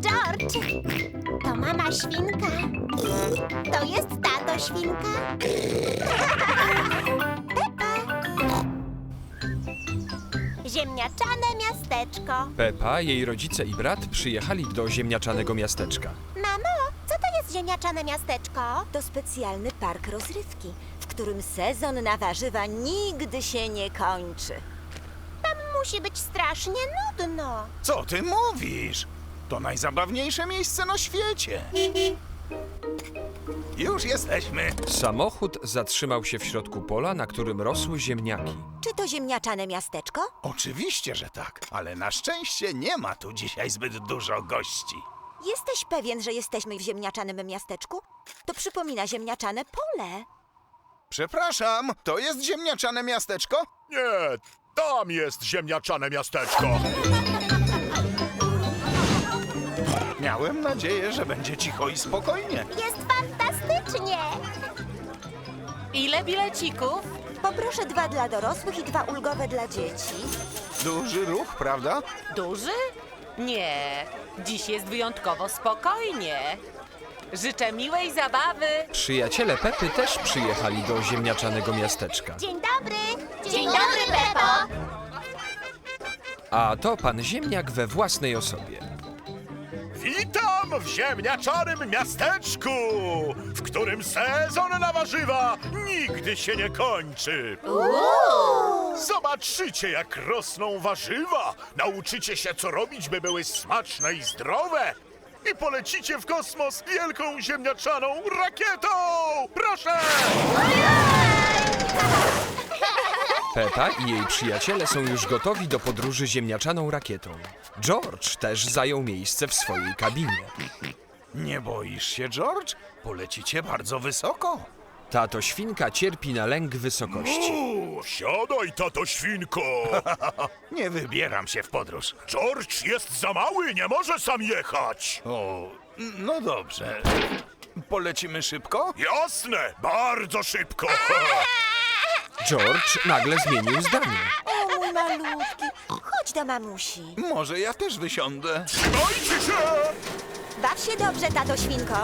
George. To mama świnka. To jest tato świnka. Pepa. Ziemniaczane miasteczko. Pepa, jej rodzice i brat przyjechali do ziemniaczanego miasteczka. Mamo, co to jest ziemniaczane miasteczko? To specjalny park rozrywki, w którym sezon na warzywa nigdy się nie kończy. Tam musi być strasznie nudno. Co ty mówisz? To najzabawniejsze miejsce na świecie. Już jesteśmy. Samochód zatrzymał się w środku pola, na którym rosły ziemniaki. Czy to ziemniaczane miasteczko? Oczywiście, że tak, ale na szczęście nie ma tu dzisiaj zbyt dużo gości. Jesteś pewien, że jesteśmy w ziemniaczanym miasteczku? To przypomina ziemniaczane pole. Przepraszam, to jest ziemniaczane miasteczko? Nie, tam jest ziemniaczane miasteczko. Miałem nadzieję, że będzie cicho i spokojnie. Jest fantastycznie. Ile bilecików? Poproszę dwa dla dorosłych i dwa ulgowe dla dzieci. Duży ruch, prawda? Duży? Nie, dziś jest wyjątkowo spokojnie. Życzę miłej zabawy. Przyjaciele Pepy też przyjechali do ziemniaczanego miasteczka. Dzień dobry. Dzień, dobry, Pepo. A to pan ziemniak we własnej osobie. Witam w ziemniaczanym miasteczku, w którym sezon na warzywa nigdy się nie kończy. Zobaczycie, jak rosną warzywa, nauczycie się, co robić, by były smaczne i zdrowe. I polecicie w kosmos wielką ziemniaczaną rakietą! Proszę! Pepa i jej przyjaciele są już gotowi do podróży ziemniaczaną rakietą. George też zajął miejsce w swojej kabinie. Nie boisz się, George? Polecicie bardzo wysoko. Tato świnka cierpi na lęk wysokości. U, siadaj, tato świnko! Nie wybieram się w podróż. George jest za mały, nie może sam jechać! O, no dobrze. Polecimy szybko? Jasne, bardzo szybko! George nagle zmienił zdanie. O mój malutki, chodź do mamusi. Może ja też wysiądę. Trzymajcie się! Baw się dobrze, tato świnko.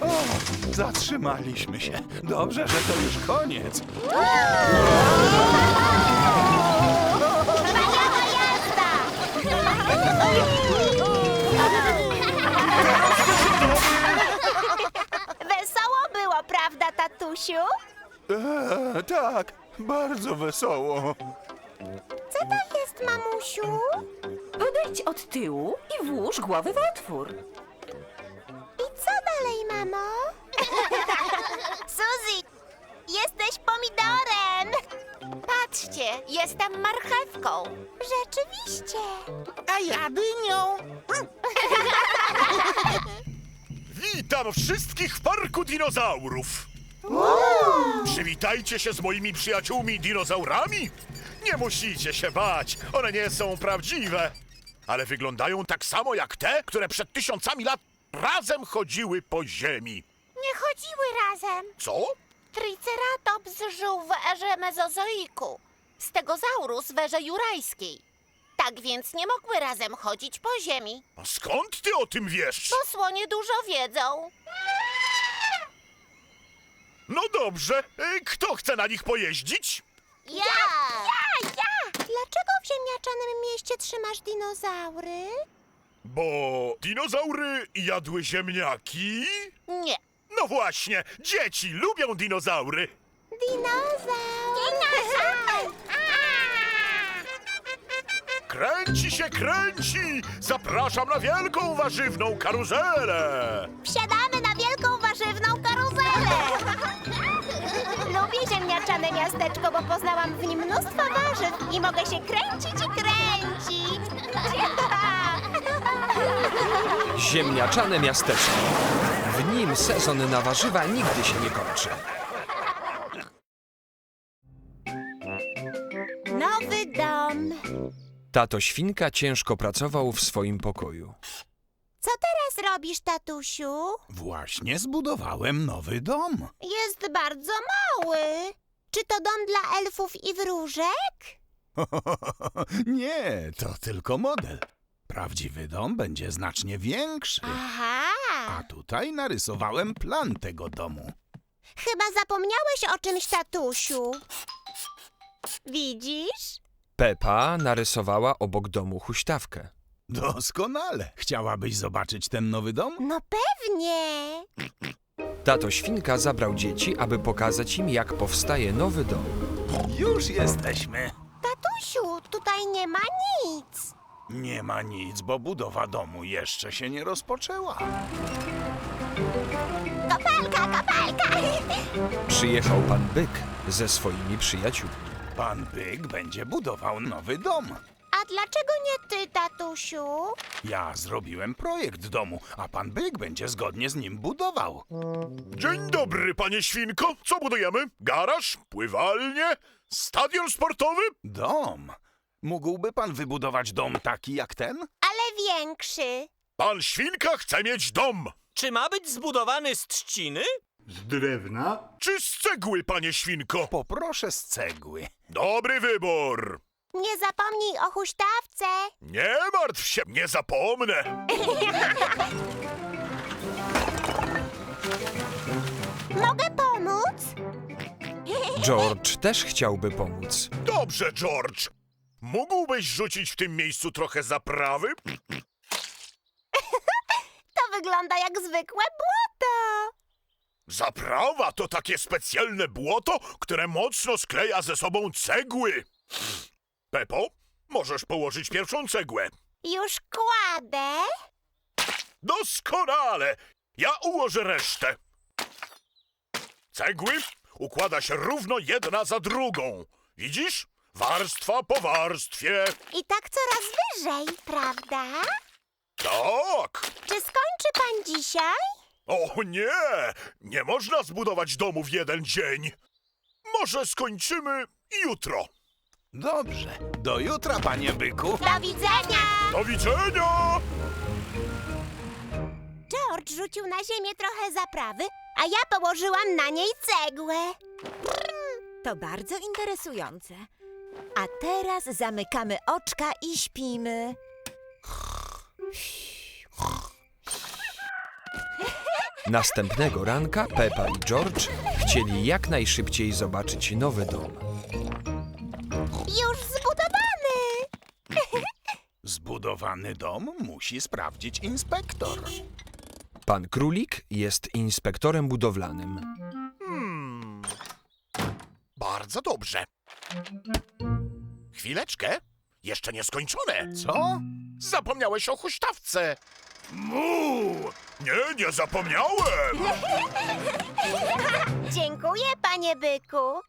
O, zatrzymaliśmy się. Dobrze, że to już koniec. E, tak, bardzo wesoło. Co to jest, mamusiu? Podejdź od tyłu i włóż głowę w otwór. I co dalej, mamo? Suzy, jesteś pomidorem. Patrzcie, jestem marchewką. Rzeczywiście. A ja dynią. Witam wszystkich w parku dinozaurów! Przywitajcie się z moimi przyjaciółmi dinozaurami! Nie musicie się bać, one nie są prawdziwe, ale wyglądają tak samo jak te, które przed tysiącami lat razem chodziły po ziemi. Nie chodziły razem. Co? Triceratops żył w erze mezozoiku. Stegozaurus w erze jurajskiej. Tak więc nie mogły razem chodzić po ziemi. A skąd ty o tym wiesz? Bo słonie dużo wiedzą. No dobrze, y, kto chce na nich pojeździć? Ja! Ja, ja! Dlaczego w ziemniaczanym mieście trzymasz dinozaury? Bo dinozaury jadły ziemniaki? Nie. No właśnie, dzieci lubią dinozaury. Dinozaur! Dinozaur! Kręci się, kręci! Zapraszam na wielką warzywną karuzelę! Wsiadamy na wielką Lubię ziemniaczane miasteczko, bo poznałam w nim mnóstwo warzyw i mogę się kręcić i kręcić! Ziemniaczane miasteczko. W nim sezon na warzywa nigdy się nie kończy. Nowy dom. Tato świnka ciężko pracował w swoim pokoju. Co teraz robisz, tatusiu? Właśnie zbudowałem nowy dom. Jest bardzo mały. Czy to dom dla elfów i wróżek? Nie, to tylko model. Prawdziwy dom będzie znacznie większy. Aha. A tutaj narysowałem plan tego domu. Chyba zapomniałeś o czymś, tatusiu. Widzisz? Pepa narysowała obok domu huśtawkę. Doskonale. Chciałabyś zobaczyć ten nowy dom? No pewnie. Tato Świnka zabrał dzieci, aby pokazać im, jak powstaje nowy dom. Już jesteśmy. Tatusiu, tutaj nie ma nic. Nie ma nic, bo budowa domu jeszcze się nie rozpoczęła. Kopalka, kopalka. Przyjechał pan Byk ze swoimi przyjaciółmi. Pan Byk będzie budował nowy dom. A dlaczego nie ty, tatusiu? Ja zrobiłem projekt domu, a pan Byk będzie zgodnie z nim budował. Dzień dobry, panie świnko. Co budujemy? Garaż? Pływalnię? Stadion sportowy? Dom. Mógłby pan wybudować dom taki jak ten? Ale większy. Pan świnka chce mieć dom. Czy ma być zbudowany z trzciny? Z drewna? Czy z cegły, panie świnko? Poproszę z cegły. Dobry wybór. Nie zapomnij o huśtawce. Nie martw się, nie zapomnę. Mogę pomóc? George też chciałby pomóc. Dobrze, George. Mógłbyś rzucić w tym miejscu trochę zaprawy? To wygląda jak zwykłe błoto. Zaprawa to takie specjalne błoto, które mocno skleja ze sobą cegły. Pepo, możesz położyć pierwszą cegłę. Już kładę. Doskonale! Ja ułożę resztę. Cegły układa się równo jedna za drugą. Widzisz? Warstwa po warstwie. I tak coraz wyżej, prawda? Tak. Czy skończy pan dzisiaj? O nie! Nie można zbudować domu w jeden dzień. Może skończymy jutro. Dobrze. Do jutra, panie Byku. Do widzenia! Do widzenia! George rzucił na ziemię trochę zaprawy, a ja położyłam na niej cegłę. To bardzo interesujące. A teraz zamykamy oczka i śpimy. Następnego ranka Pepa i George chcieli jak najszybciej zobaczyć nowy dom. Zbudowany dom musi sprawdzić inspektor. Pan Królik jest inspektorem budowlanym. Bardzo dobrze. Chwileczkę. Jeszcze nie skończone. Co? Zapomniałeś o huśtawce. Mu! Nie, nie zapomniałem. Dziękuję, panie byku.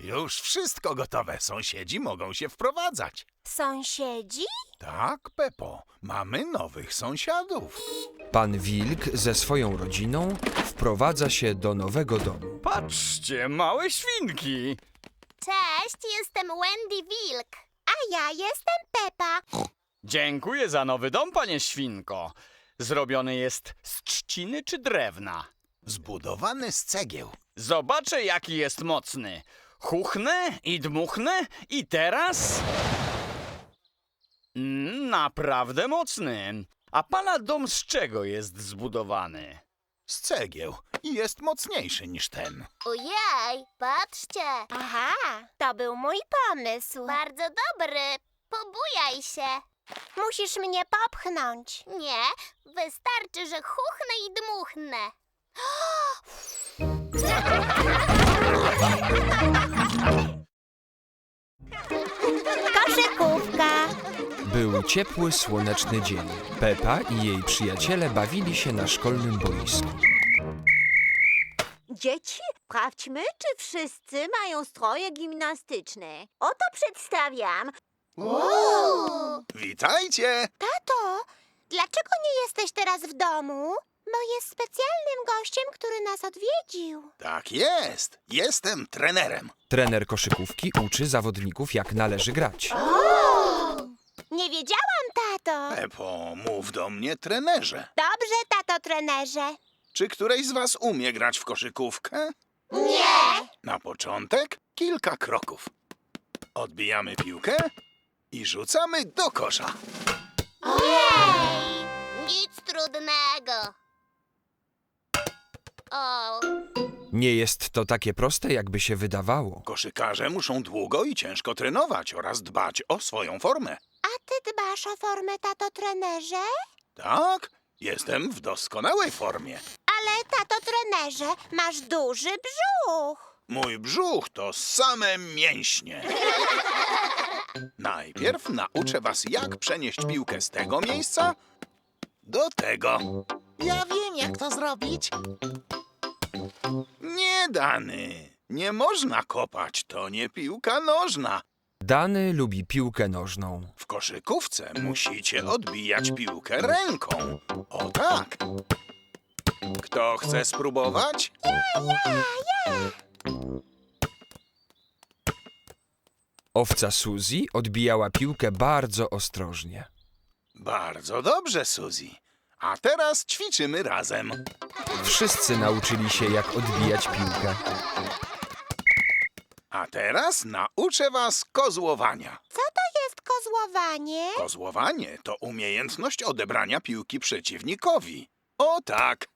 Już wszystko gotowe. Sąsiedzi mogą się wprowadzać. Sąsiedzi? Tak, Pepo. Mamy nowych sąsiadów. Pan Wilk ze swoją rodziną wprowadza się do nowego domu. Patrzcie, małe świnki! Cześć, jestem Wendy Wilk. A ja jestem Pepa. Dziękuję za nowy dom, panie świnko. Zrobiony jest z trzciny czy drewna? Zbudowany z cegieł. Zobaczę, jaki jest mocny. Chuchnę i dmuchnę i teraz... Mm, Naprawdę mocny. A pana dom z czego jest zbudowany? Z cegieł. I jest mocniejszy niż ten. Ojej, patrzcie. Aha, to był mój pomysł. Bardzo dobry. Pobujaj się. Musisz mnie popchnąć. Nie, wystarczy, że chuchnę i dmuchnę. Koszykówka. Był ciepły, słoneczny dzień. Pepa i jej przyjaciele bawili się na szkolnym boisku. Dzieci, sprawdźmy, czy wszyscy mają stroje gimnastyczne. Oto przedstawiam. Witajcie! Tato, dlaczego nie jesteś teraz w domu? Bo jest specjalnym gościem, który nas odwiedził. Tak jest. Jestem trenerem. Trener koszykówki uczy zawodników, jak należy grać. Nie wiedziałam, tato. Pepo, mów do mnie trenerze. Dobrze, tato trenerze. Czy któreś z was umie grać w koszykówkę? Nie. Na początek kilka kroków. Odbijamy piłkę i rzucamy do kosza. Ojej! Nic trudnego. O, Nie jest to takie proste, jakby się wydawało. Koszykarze muszą długo i ciężko trenować oraz dbać o swoją formę. a ty dbasz o formę, tato trenerze? Tak, jestem w doskonałej formie. Ale, tato trenerze, masz duży brzuch. Mój brzuch to same mięśnie. Najpierw nauczę was, jak przenieść piłkę z tego miejsca do tego. Ja wiem, jak to zrobić. Nie dany. Nie można kopać, to nie piłka nożna. Dany lubi piłkę nożną. W koszykówce musicie odbijać piłkę ręką. O tak. Kto chce spróbować? Owca Suzy odbijała piłkę bardzo ostrożnie. Bardzo dobrze, Suzy. A teraz ćwiczymy razem. Wszyscy nauczyli się, jak odbijać piłkę. A teraz nauczę was kozłowania. Co to jest kozłowanie? Kozłowanie to umiejętność odebrania piłki przeciwnikowi. O tak.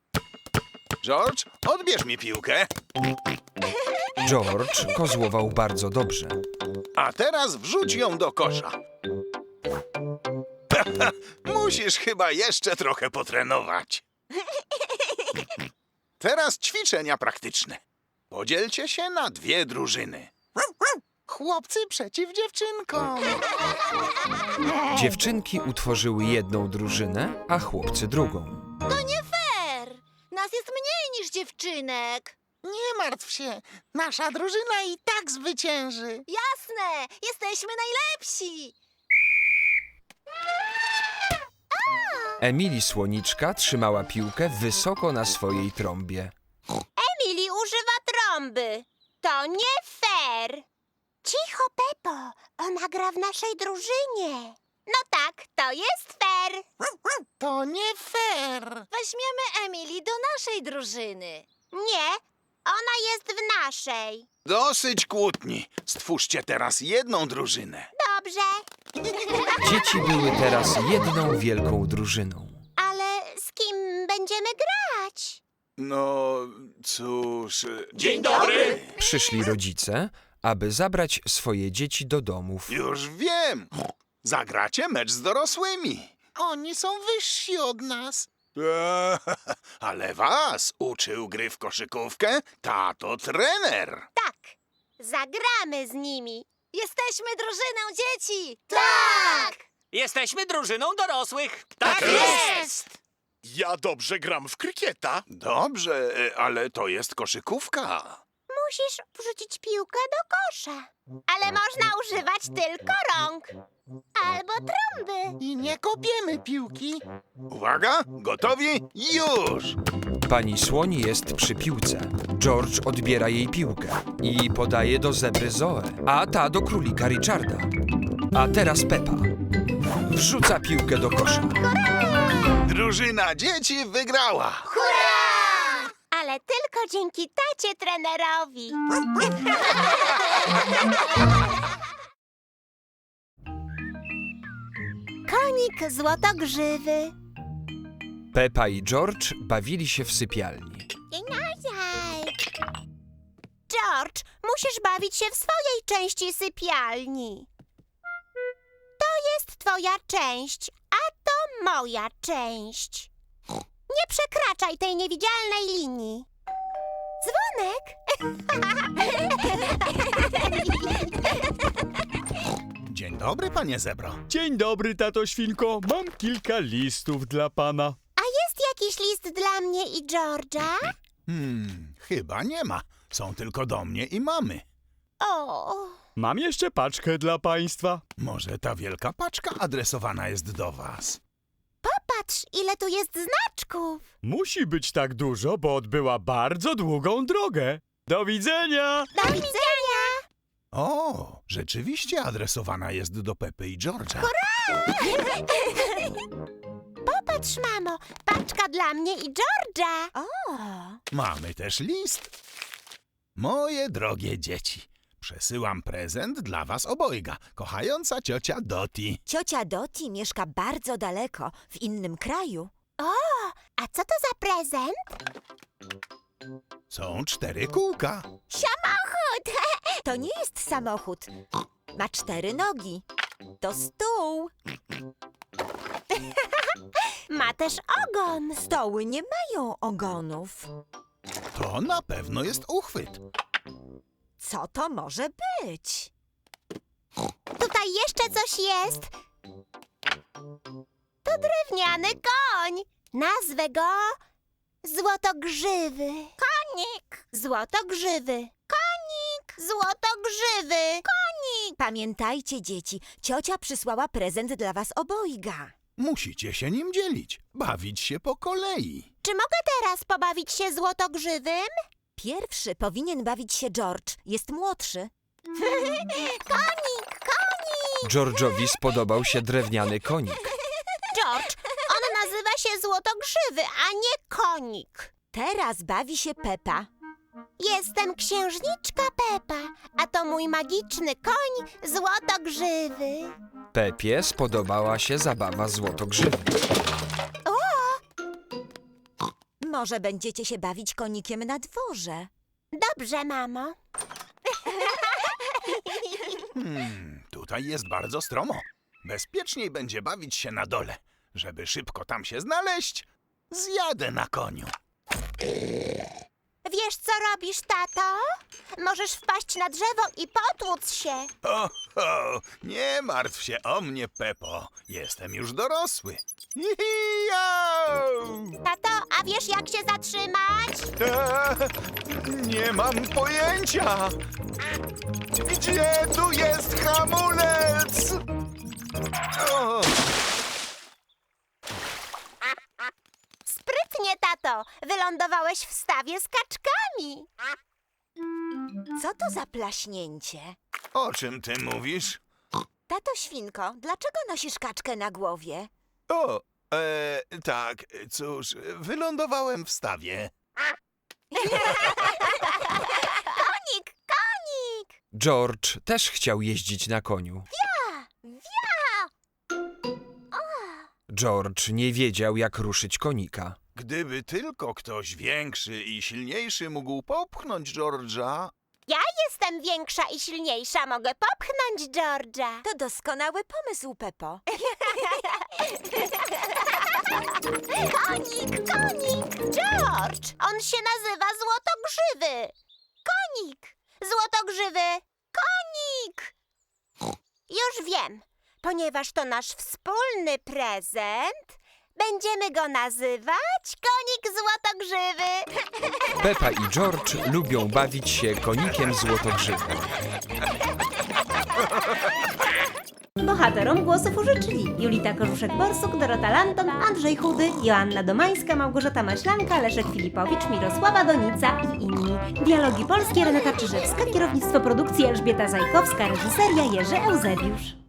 George, odbierz mi piłkę. George kozłował bardzo dobrze. A teraz wrzuć ją do kosza. Musisz chyba jeszcze trochę potrenować. Teraz ćwiczenia praktyczne. Podzielcie się na dwie drużyny. Chłopcy przeciw dziewczynkom. Dziewczynki utworzyły jedną drużynę, a chłopcy drugą. Fair. Nas jest mniej niż dziewczynek. Nie martw się, nasza drużyna i tak zwycięży. Jasne, jesteśmy najlepsi. Emily Słoniczka trzymała piłkę wysoko na swojej trąbie. Emily używa trąby. To nie fair. Cicho, Pepo. Ona gra w naszej drużynie. No tak, to jest fair. To nie fair. Weźmiemy Emily do naszej drużyny. Nie, ona jest w naszej. Dosyć kłótni. Stwórzcie teraz jedną drużynę. Dobrze, Dzieci były teraz jedną wielką drużyną. ale z kim będziemy grać? No, cóż. Dzień dobry. Przyszli rodzice, aby zabrać swoje dzieci do domów. Już wiem. Zagracie mecz z dorosłymi. Oni są wyżsi od nas. Eee, Ale was uczył gry w koszykówkę tato trener. Tak, zagramy z nimi. Jesteśmy drużyną dzieci. Tak! Jesteśmy drużyną dorosłych. Tak jest! Ja dobrze gram w krykieta. Dobrze, e, ale to jest koszykówka. Musisz wrzucić piłkę do kosza. Ale można używać tylko rąk. Albo trąby. I nie kopiemy piłki. Uwaga, gotowi? Już! Pani Słoni jest przy piłce. George odbiera jej piłkę i podaje do zebry Zoe, a ta do królika Richarda. A teraz Pepa. Wrzuca piłkę do kosza. Drużyna dzieci wygrała. Hurra! Ale tylko dzięki tacie trenerowi. Konik złotogrzywy. Pepa i George bawili się w sypialni. George, musisz bawić się w swojej części sypialni. To jest twoja część, a to moja część. Nie przekraczaj tej niewidzialnej linii. Dzwonek. Dzień dobry, panie zebro. Dzień dobry, tato świnko. Mam kilka listów dla pana. Jakiś list dla mnie i George'a? Hmm, chyba nie ma. Są tylko do mnie i mamy. O, Mam jeszcze paczkę dla państwa. Może ta wielka paczka adresowana jest do was. popatrz, ile tu jest znaczków. Musi być tak dużo, bo odbyła bardzo długą drogę. Do widzenia! Do widzenia. O, rzeczywiście adresowana jest do Pepy i George'a. Popatrz, mamo, paczka dla mnie i George'a. O, Mamy też list. Moje drogie dzieci, Przesyłam prezent dla was obojga, kochająca ciocia Doti. Ciocia Doti mieszka bardzo daleko, w innym kraju. A co to za prezent? Są cztery kółka. Samochód! To nie jest samochód. Ma cztery nogi. To stół. Ma też ogon. Stoły nie mają ogonów. To na pewno jest uchwyt. Co to może być? Tutaj jeszcze coś jest. To drewniany koń. Nazwę go Złotogrzywy. Konik. Złotogrzywy. Konik. Złotogrzywy. Konik. Pamiętajcie, dzieci, ciocia przysłała prezent dla was obojga. Musicie się nim dzielić, bawić się po kolei. Czy mogę teraz pobawić się Złotogrzywym? Pierwszy powinien bawić się George, jest młodszy. Konik, konik. George'owi spodobał się drewniany konik. George, on nazywa się Złotogrzywy, a nie konik. Teraz bawi się Pepa. Jestem księżniczka Pepa, a to mój magiczny koń Złotogrzywy. Pepie spodobała się zabawa złotogrzywy. Może będziecie się bawić konikiem na dworze. Dobrze, mamo. Hmm, tutaj jest bardzo stromo. Bezpieczniej będzie bawić się na dole. Żeby szybko tam się znaleźć, zjadę na koniu. Wiesz, co robisz, tato? Możesz wpaść na drzewo i potłuc się. Ho, ho, nie martw się o mnie, Pepo. Jestem już dorosły. Tato, a wiesz, jak się zatrzymać? Eee, nie mam pojęcia. Gdzie tu jest z kaczkami. Co to za plaśnięcie? o czym ty mówisz? Tato Świnko, dlaczego nosisz kaczkę na głowie? O, e, tak, cóż, wylądowałem w stawie. Konik, konik! George też chciał jeździć na koniu. Wia! George nie wiedział, jak ruszyć konika. Gdyby tylko ktoś większy i silniejszy mógł popchnąć George'a, Ja jestem większa i silniejsza, mogę popchnąć George'a. To doskonały pomysł, Pepo. Konik, konik! George! On się nazywa Złotogrzywy. Konik! Złotogrzywy! Konik! Już wiem. Ponieważ to nasz wspólny prezent, będziemy go nazywać Konik Złotogrzywy. Pepa i George lubią bawić się konikiem złotogrzywym. Bohaterom głosów użyczyli Julita Korzuszek-Borsuk, Dorota Lanton, Andrzej Chudy, Joanna Domańska, Małgorzata Maślanka, Leszek Filipowicz, Mirosława Donica i inni. Dialogi polskie Renata Czyżewska, kierownictwo produkcji Elżbieta Zajkowska, reżyseria Jerzy Eusebiusz.